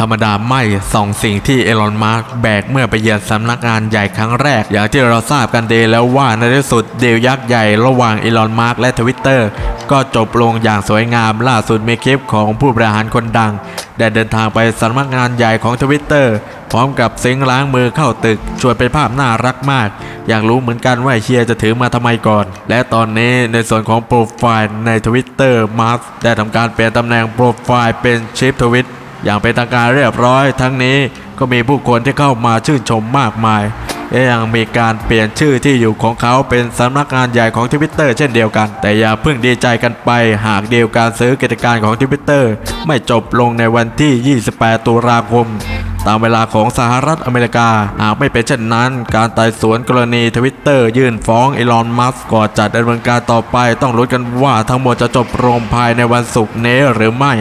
ธรรมดาไม่สองสิ่งที่เอลอนมาร์กแบกเมื่อไปเยือนสำนักงานใหญ่ครั้งแรก อย่างที่เราทราบกันดีแล้วว่าในที่สุดเดีลยักษ์ใหญ่ระหว่างเอลอนมาร์กและทวิตเตอร์ก็จบลงอย่างสวยงามล่าสุดมีคลิปของผู้บริหารคนดัง ได้เดินทางไปสำนักงานใหญ่ของทวิตเตอร์พร้อมกับเซิงล้างมือเข้าตึกชวนเป็นภาพน่ารักมาก อยากรู้เหมือนกันว่าเชียร์จะถือมาทำไมก่อน และตอนนี้ในส่วนของโปรไฟล์ในทวิตเตอร์มาร์สได้ทำการเปลี่ยนตำแหน่งโปรไฟล์เป็นชิปทวิต อย่างเป็นทางการเรียบร้อยทั้งนี้ก็มีผู้คนที่เข้ามาชื่นชมมากมายและยังมีการเปลี่ยนชื่อที่อยู่ของเขาเป็นสำนักงานใหญ่ของทวิตเตอร์เช่นเดียวกัน แต่อย่าเพิ่งดีใจกันไปหากเดียวการซื้อกิจการของทวิตเตอร์ไม่จบลงในวันที่ 28 ตุลาคม ตามเวลาของสหรัฐอเมริกา หากไม่เป็นเช่นนั้น การไต่สวนกรณีทวิตเตอร์ยื่นฟ้องอีลอน มัสก์ก็จะดำเนินการต่อไปต้องลุ้นกันว่าทั้งหมดจะจบลงภายในวันศุกร์นี้หรือไม่